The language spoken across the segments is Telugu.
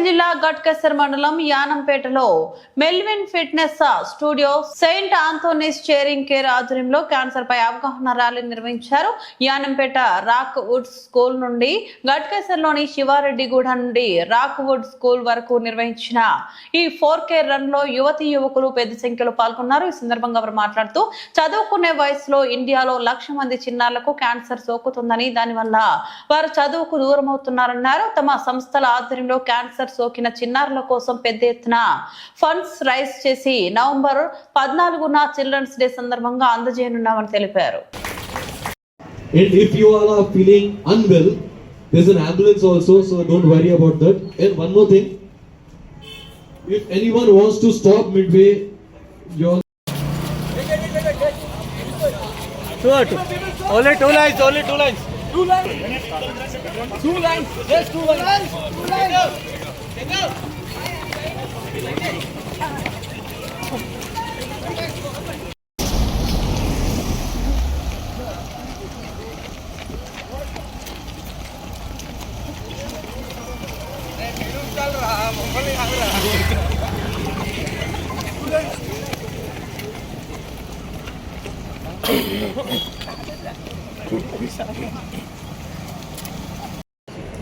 ప్రకాశం జిల్లా గట్కేసర్ మండలం యానంపేటలో Melvin fitness studio Saint Anthony's sharing care ఆధ్వర్యంలో క్యాన్సర్ పై అవగాహన ర్యాలీ నిర్వహించారు. యానంపేట రాక్ వుడ్ స్కూల్ నుండి గట్కేసర్లోని శివారెడ్డిగూడ నుండి రాక్ వుడ్ స్కూల్ వరకు నిర్వహించిన ఈ ఫోర్ కే రన్లో యువతి యువకులు పెద్ద సంఖ్యలో పాల్గొన్నారు. ఈ సందర్భంగా వారు మాట్లాడుతూ చదువుకునే వయసులో ఇండియాలో లక్ష మంది చిన్నారులకు క్యాన్సర్ సోకుతుందని దానివల్ల వారు చదువుకు దూరం అవుతున్నారన్నారు తమ సంస్థల ఆధ్వర్యంలో క్యాన్సర్ సోకిన చిన్నారుల కోసం పెద్ద ఎత్తున ఫండ్స్ రైజ్ చేసి నవంబర్ పద్నాలుగున చిల్డ్రన్స్ డే సందర్భంగా అందజేయనున్నామని తెలిపారు And if you all are feeling unwell, there's an ambulance also, so don't worry about that. And one more thing, if anyone wants to stop midway, you all Two, two. Only two lines, only two lines. Two lines. Two lines. Yes, two lines. Two lines.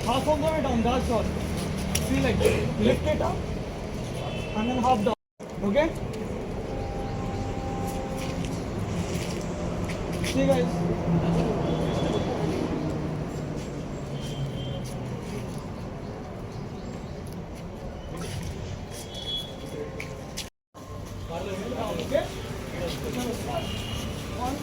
How come they're down that short? See like this. Lift it up and then half down. Okay? See guys. Okay? One.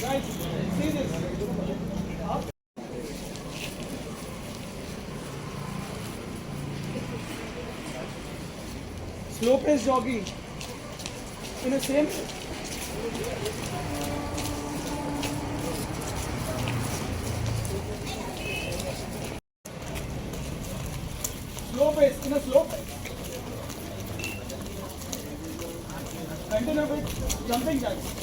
Guys, see this. Up. Slow pace jogging. In the same. Slow pace, in a slow pace. Continue with jumping jacks.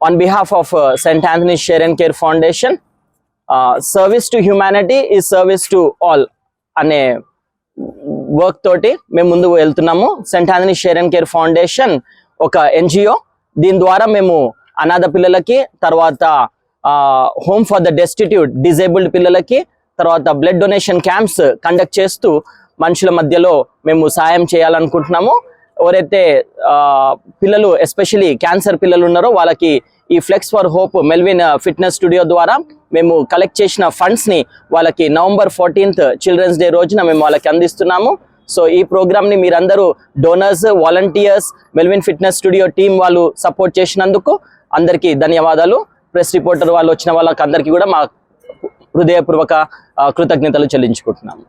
on behalf of uh, St. Anthony's Share and Care Foundation, uh, service to humanity is service to all అనే వర్క్ తోటి మేము ముందుకు వెళ్తున్నాము Saint Anthony share and care foundation ఒక ఎన్జిఓ దీని ద్వారా మేము అనాథ పిల్లలకి తర్వాత home for the destitute disabled పిల్లలకి తర్వాత బ్లడ్ డొనేషన్ క్యాంప్స్ కండక్ట్ చేస్తూ మనుషుల మధ్యలో మేము సాయం చేయాలనుకుంటున్నాము ఎవరైతే పిల్లలు ఎస్పెషలీ క్యాన్సర్ పిల్లలు ఉన్నారో వాళ్ళకి ఈ flex for hope Melvin fitness studio ద్వారా మేము కలెక్ట్ చేసిన ఫండ్స్ని వాళ్ళకి నవంబర్ ఫోర్టీన్త్ చిల్డ్రన్స్ డే రోజున మేము వాళ్ళకి అందిస్తున్నాము. సో ఈ ప్రోగ్రామ్ని మీరందరూ donors volunteers Melvin fitness studio team వాళ్ళు సపోర్ట్ చేసినందుకు అందరికీ ధన్యవాదాలు. ప్రెస్ రిపోర్టర్ వాళ్ళు వచ్చిన వాళ్ళకి అందరికీ కూడా మా హృదయపూర్వక కృతజ్ఞతలు చెల్లించుకుంటున్నాము.